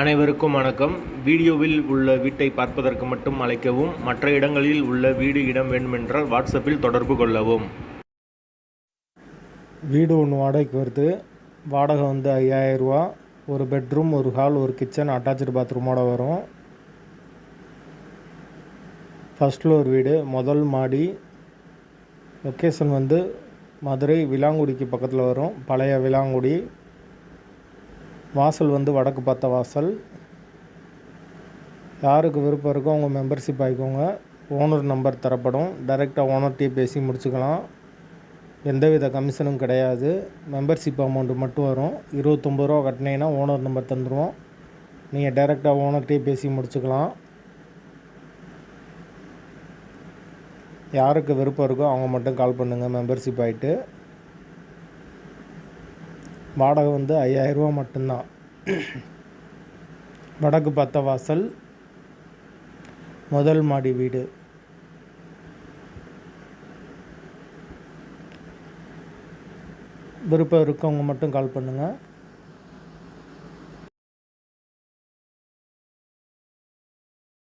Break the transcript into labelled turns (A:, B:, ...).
A: அனைவருக்கும் வணக்கம். வீடியோவில் உள்ள வீட்டை பார்ப்பதற்கு மட்டும் அழைக்கவும் மற்ற இடங்களில் உள்ள வீடு இடம் வேண்டுமென்றால் வாட்ஸ்அப்பில் தொடர்பு கொள்ளவும்.
B: வீடு ஒன்று வாடகைக்கு வருது. வாடகை வந்து ஐயாயிரரூவா ஒரு பெட்ரூம் ஒரு ஹால் ஒரு கிச்சன் அட்டாச்சு பாத்ரூமோட வரும். ஃபஸ்ட் ஃப்ளோர் வீடு முதல் மாடி. லொக்கேஷன் வந்து மதுரை விலாங்குடிக்கு பக்கத்தில் வரும். பழைய விலாங்குடி. வாசல் வந்து வடக்கு பார்த்த வாசல். யாருக்கு விருப்பம் இருக்கோ அவங்க மெம்பர்ஷிப் ஆகிக்கோங்க. ஓனர் நம்பர் தரப்படும். டைரெக்டாக ஓனர்கிட்டயே பேசி முடிச்சுக்கலாம். எந்தவித கமிஷனும் கிடையாது. மெம்பர்ஷிப் அமௌண்ட்டு மட்டும் வரும். இருபத்தொம்பது ரூபா கட்டினீங்கன்னா ஓனர் நம்பர் தந்துடுவோம் நீங்கள் டைரெக்டாக ஓனர்கிட்டயே பேசி முடிச்சுக்கலாம். யாருக்கு விருப்பம் இருக்கோ அவங்க மட்டும் கால் பண்ணுங்கள் மெம்பர்ஷிப் ஆகிட்டு வாடகை வந்து ஐயாயிரரூவா மட்டும்தான். வடக்கு பத்த வாசல் முதல் மாடி வீடு. விருப்பம் இருக்கவங்க மட்டும் கால் பண்ணுங்கள்